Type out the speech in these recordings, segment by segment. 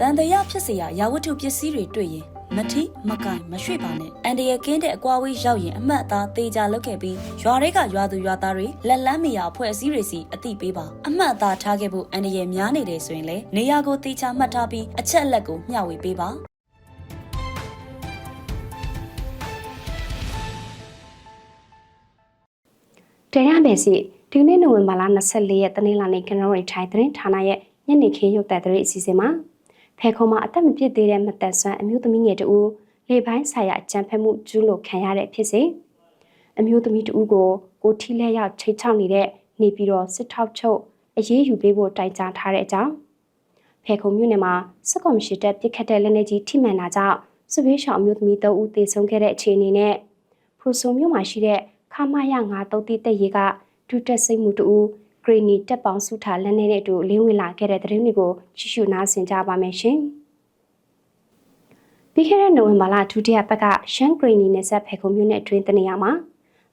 တန်တရာဖြစ်စရာရာဝတ္ထုပစ္စည်းတွေတွေ့ရင်မထိမကိုင်မရွှေ့ပါနဲ့အန်တရကင်းတဲ့အကွာဝေးရောက်ရင်အမှတ်အသားသေးကြလောက်ခဲ့ပြီးရွာတွေကရွာသူရွာသားတွေလက်လန်းမရအဖွဲ့အစည်းတွေစီအတိပေးပါအမှတ်အသားထားခဲ့ဖို့အန်တရများနေတယ်ဆိုရင်လေနေရာကိုသေချာမှတ်ထားပြီးအချက်အလက်ကိုမျှဝေပေးပါတယ်ရမယ်စီဒီနေ့နိုဝင်ဘာလ24ရက်တနင်္လာနေ့ကျွန်တော်တို့ထိုင်သတင်းဌာနရဲ့ညနေခင်းရုပ်သံသတင်းအစီအစဉ်မှာ ဖဲခုံမှာအသက်မပြည့်သေးတဲ့မသက်ဆွမ်းအမျိုးသမီးငယ်တူလေပိုင်းဆိုင်ရာအကြံဖက်မှုကျူးလွန်ခံရတဲ့ဖြစ်စေအမျိုးသမီးတူကိုကိုထီလဲရောက်ချိတ်ချောက်နေတဲ့နေပြီးတော့စစ်ထောက်ချုပ်အရေးယူပေးဖို့တိုင်ကြားထားတဲ့အကြောင်းဖဲခုံမြို့နယ်မှာစစ်ကောင်ရှိတပ်ပြစ်ခတ်တဲ့လက်နက်ကြီးထိမှန်တာကြောင့်စစ်ဘေးရှောင်အမျိုးသမီး၃ဦးသေဆုံးခဲ့တဲ့အခြေအနေနဲ့ဖရူဆိုမြို့မှာရှိတဲ့ခမာယငါတုတ်တိတက်ရေကဒုတက်စိတ်မှုတူ ဂရီနီတက်ပေါင်းစုထားလက်နဲ့အတူလင်းဝင်လာခဲ့တဲ့သတင်းတွေကိုကြည့်ရှုနားဆင်ကြပါမယ်ရှင်။ပြီးခဲ့တဲ့နိုဝင်ဘာလဒုတိယပတ်ကရှန်ဂရီနီနယ်ဆက်ဖဲခုံမြို့နယ်အတွင်းတနေရာမှာ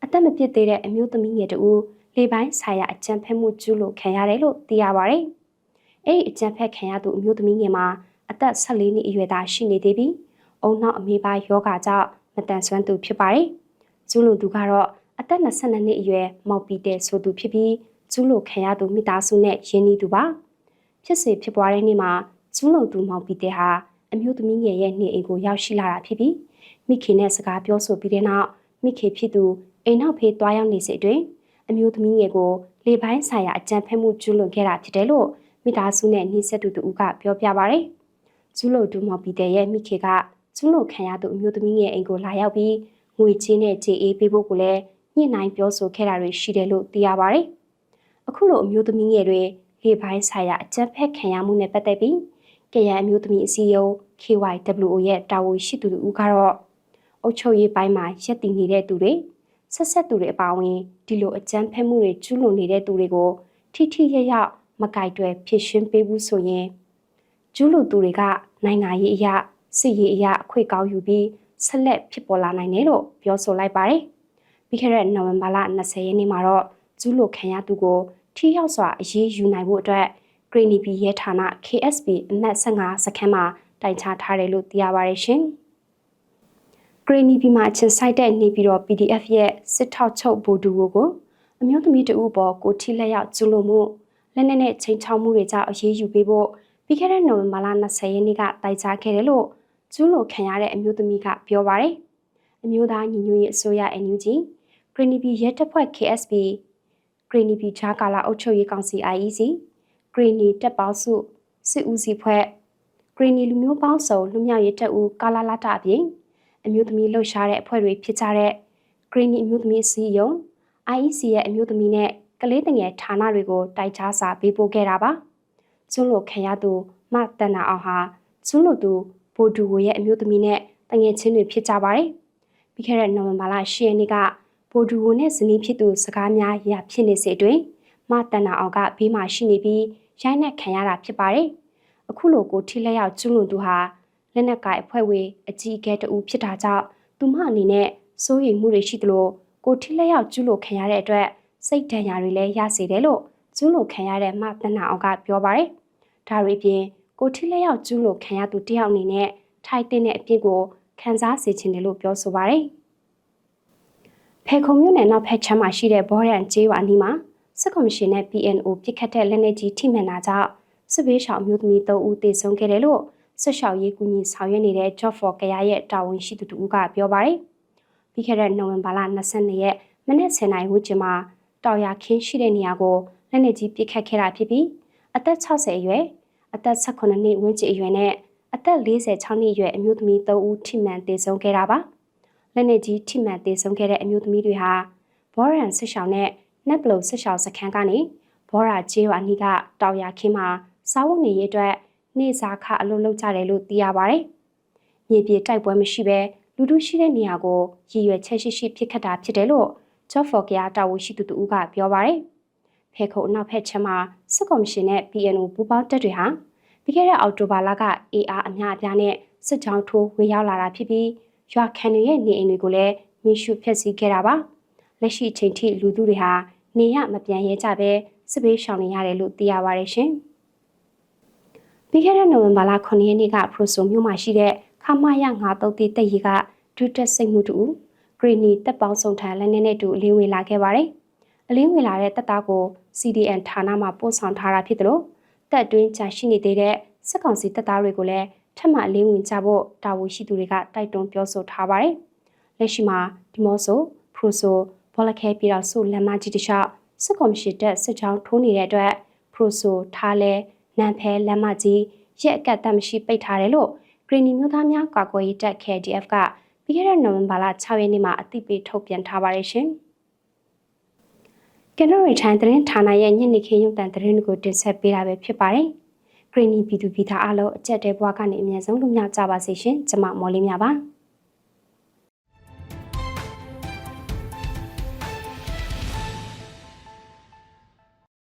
အသက်မပြည့်သေးတဲ့အမျိုးသမီးငယ်တူလေပိုင်းဆိုင်ရာအကြံဖက်မှုကျူးလို့ခံရတယ်လို့သိရပါဗျ။အဲ့ဒီအကြံဖက်ခံရသူအမျိုးသမီးငယ်မှာအသက်14နှစ်အရွယ်သားရှိနေသေးပြီးအုံနောက်အမေပါယောဂကြောင့်မတန်ဆွမ်းသူဖြစ်ပါတယ်။ကျူးလွန်သူကတော့အသက်22နှစ်အရွယ်မောက်ပီတဲ့ဆိုသူဖြစ်ပြီး ကျူးလွန်ခံရသူမိသားစုနဲ့ရင်းနှီးသူပါဖြစ်စေဖြစ်ပွားတဲ့နေ့မှာကျူးလွန်သူမောက်ပီတဲ့ဟာအမျိုးသမီးငယ်ရဲ့နေအိမ်ကိုရောက်ရှိလာတာဖြစ်ပြီးမိခင်နဲ့စကားပြောဆိုပြီးတဲ့နောက်မိခင်ဖြစ်သူအိမ်နောက်ဖေးတွားရောက်နေစေတွင်အမျိုးသမီးငယ်ကိုလေပိုင်းဆိုင်ရာအကြံဖက်မှုကျူးလွန်ခဲ့တာဖြစ်တယ်လို့မိသားစုနဲ့နှိစက်သူတူကပြောပြပါရယ်ကျူးလွန်သူမောက်ပီတဲ့ရဲ့မိခင်ကကျူးလွန်ခံရသူအမျိုးသမီးငယ်အိမ်ကိုလာရောက်ပြီးငွေချင်းနဲ့ကြေအေးပေးဖို့ကိုလည်းညှိနှိုင်းပြောဆိုခဲ့တာတွေရှိတယ်လို့သိရပါဗျ။ အခုလိုအမျိုးသမီးငယ်တွေလေပိုင်းဆိုင်ရာအကြက်ဖက်ခံရမှုနဲ့ပတ်သက်ပြီးကရန်အမျိုးသမီးအစည်းအရုံး KYWO ရဲ့တာဝန်ရှိသူတို့ကတော့အုပ်ချုပ်ရေးပိုင်းမှာရက်တည်နေတဲ့သူတွေဆက်ဆက်သူတွေအပါအဝင်ဒီလိုအကြမ်းဖက်မှုတွေကျူးလွန်နေတဲ့သူတွေကိုထိထိရရမကြိုက်တွယ်ဖြစ်ရှင်းပေးဘူးဆိုရင်ကျူးလွန်သူတွေကနိုင်ငံရေးအရာစစ်ရေးအရာအခွင့်ကောင်းယူပြီးဆက်လက်ဖြစ်ပေါ်လာနိုင်တယ်လို့ပြောဆိုလိုက်ပါတယ်။ပြီးခဲ့တဲ့နိုဝင်ဘာလ20ရက်နေ့မှာတော့ ကျူးလွန်ခံရသူကိုထိရောက်စွာအရေးယူနိုင်ဖို့အတွက် Green Bee ရဲဌာန KSB အမှတ်15စခန်းမှာတိုင်ချထားတယ်လို့သိရပါတယ်ရှင်။ Green Bee မှာချင်းဆိုင်တဲ့နေပြီးတော့ PDF ရဲ့စစ်ထောက်ချုပ်ဘူဒူကိုအမျိုးသမီးတဦးပေါ်ကိုထိလက်ရောက်ကျူးလွန်မှုလက်နက်နဲ့ချိန်ချောက်မှုတွေကြောင့်အရေးယူပေးဖို့ပြီးခဲ့တဲ့နိုဝင်ဘာလ20ရက်နေ့ကတိုင်ကြားခဲ့တယ်လို့ကျူးလွန်ခံရတဲ့အမျိုးသမီးကပြောပါတယ်။အမျိုးသားညီညွတ်ရေးအစိုးရ NUG Green Bee ရဲတပ်ဖွဲ့ KSB Green Bee ဂျာကာလာအုပ်ချုပ်ရေးကောင်စီ IEC Green တပ်ပေါင်းစုစစ်ဦးစီးဖွဲ့ Green လူမျိုးပေါင်းစုံလူမျိုးရေးတပ်ဦးကာလာလာတာအပြင်အမျိုးသမီးလှုပ်ရှားတဲ့အဖွဲ့တွေဖြစ်ကြတဲ့ Green အမျိုးသမီးစီယုံ IEC ရဲ့အမျိုးသမီးနဲ့ကလေးငယ်ဌာနတွေကိုတိုက်ချစာပေးပို့ခဲ့တာပါ။ကျွလို့ခံရသူမတန်နာအောင်ဟာကျွလို့သူဘိုဒူဝရဲ့အမျိုးသမီးနဲ့တငယ်ချင်းတွေဖြစ်ကြပါတယ်။ပြီးခဲ့တဲ့နိုဝင်ဘာလ10ရက်နေ့က ဘိုဒူဝနဲ့ဇနီးဖြစ်သူစကားများရဖြစ်နေစေတွင်မတန်နာအောင်ကဘေးမှာရှိနေပြီးရိုက်နှက်ခံရတာဖြစ်ပါတယ်။အခုလိုကိုထိလက်ရောက်ကျွလွန်သူဟာလက်နက်ကိုင်အဖွဲ့ဝေအကြီးအကဲတဦးဖြစ်တာကြောင့်သူမအနေနဲ့စိုးရိမ်မှုတွေရှိသလိုကိုထိလက်ရောက်ကျွလို့ခံရတဲ့အတွက်စိတ်ဒဏ်ရာတွေလည်းရစေတယ်လို့ကျွလို့ခံရတဲ့မတန်နာအောင်ကပြောပါတယ်။ဒါတွေပြင်ကိုထိလက်ရောက်ကျွလို့ခံရသူတယောက်အနေနဲ့ထိုက်တဲ့အပြစ်ကိုခံစားစေချင်တယ်လို့ပြောဆိုပါတယ်။ ဖေခုံမြို့နယ်နောက်ဖက်ချမ်းမှာရှိတဲ့ဘောရန်ကျေးရွာနီးမှာစစ်ကော်မရှင်နဲ့ PNO ပြစ်ခတ်တဲ့လက်နက်ကြီးထိမှန်တာကြောင့်စစ်ဘေးရှောင်မျိုးသမီး3ဦးသေဆုံးခဲ့တယ်လို့စစ်ရှောင်ရေးကူညီဆောင်ရွက်နေတဲ့ Job for ကရရဲ့တာဝန်ရှိသူတူကပြောပါတယ်။ပြီးခဲ့တဲ့နိုဝင်ဘာလ22ရက်မနေ့10နာရီဝန်းကျင်မှာတောင်ရခင်းရှိတဲ့နေရာကိုလက်နက်ကြီးပစ်ခတ်ခဲ့တာဖြစ်ပြီးအသက်60အရွယ်အသက်18နှစ်ဝန်းကျင်အရွယ်နဲ့အသက်46နှစ်အရွယ်အမျိုးသမီး3ဦးထိမှန်သေဆုံးခဲ့တာပါ။ လက်နက်ကြီးထိမှန်သေဆုံးခဲ့တဲ့အမျိုးသမီးတွေဟာဘောရန်စစ်ရှောင်းနဲ့နက်ပလုံဆစ်ရှောင်းစခန်းကနေဘောရာကျေးရွာနီးကတောင်ရခင်းမှာစားဝတ်နေရေးအတွက်နေစာခအလုပ်လုပ်ကြတယ်လို့သိရပါတယ်။မြေပြေတိုက်ပွဲမရှိဘဲလူတို့ရှိတဲ့နေရာကိုရည်ရွယ်ချက်ရှိရှိဖြစ်ခတ်တာဖြစ်တယ်လို့ Job for Care တာဝန်ရှိသူတူကပြောပါတယ်။ဖေခုံအနောက်ဖက်ချမ်းမှာစစ်ကော်မရှင်နဲ့ PNO ပူးပေါင်းတပ်တွေဟာပြီးခဲ့တဲ့အောက်တိုဘာလက AR အများအပြားနဲ့စစ်ကြောင်းထိုးဝင်ရောက်လာတာဖြစ်ပြီး ရွာခံတွေရဲ့နေအိမ်တွေကိုလည်းမီးရှို့ဖျက်ဆီးခဲ့တာပါ။လက်ရှိအချိန်ထိလူသူတွေဟာနေရမပြန်ရဲကြပဲစစ်ဘေးရှောင်နေရတယ်လို့သိရပါတယ်ရှင်။ပြီးခဲ့တဲ့နိုဝင်ဘာလ9ရက်နေ့ကဖရိုဆိုမြို့မှာရှိတဲ့ခမရ933တက်ရီကဒုတက်စိတ်မှုတူဂရီနီတက်ပေါင်းစုံထန်လက်နက်နဲ့တူအလင်းဝင်လာခဲ့ပါတယ်။အလင်းဝင်လာတဲ့တက်သားကို CDN ဌာနမှပို့ဆောင်ထားတာဖြစ်တယ်လို့တက်တွင်းကြာရှိနေသေးတဲ့စစ်ကောင်စီတက်သားတွေကိုလည်း ထပ်မံအလင်းဝင်ကြဖို့တာဝန်ရှိသူတွေကတိုက်တွန်းပြောဆိုထားပါတယ်။လက်ရှိမှာဒီမော့ဆိုဖရိုဆိုဘောလခဲပြည်တော်စုလမ်းမကြီးတစ်လျှောက်စစ်ကောင်စီတပ်စစ်ကြောင်းထိုးနေတဲ့အတွက်ဖရိုဆိုထားလဲနန်ဖဲလမ်းမကြီးရက်အကတ်တမရှိပိတ်ထားတယ်လို့ဂရီနီမျိုးသားများကာကွယ်ရေးတပ် KDF ကပြီးခဲ့တဲ့နိုဝင်ဘာလ6ရက်နေ့မှာအသိပေးထုတ်ပြန်ထားပါတယ်ရှင်။ကနော်ရီထိုင်းသတင်းဌာနရဲ့ညနေခင်းရုပ်သံသတင်းတွေကိုတင်ဆက်ပေးတာပဲဖြစ်ပါတယ်။ ဂရီနီပြည်သူပြည်သားအားလုံးအကြက်တဲဘွားကနေအမြဲဆုံးလူမြကြပါစေရှင်။ကျွန်မမော်လေးမြပါ။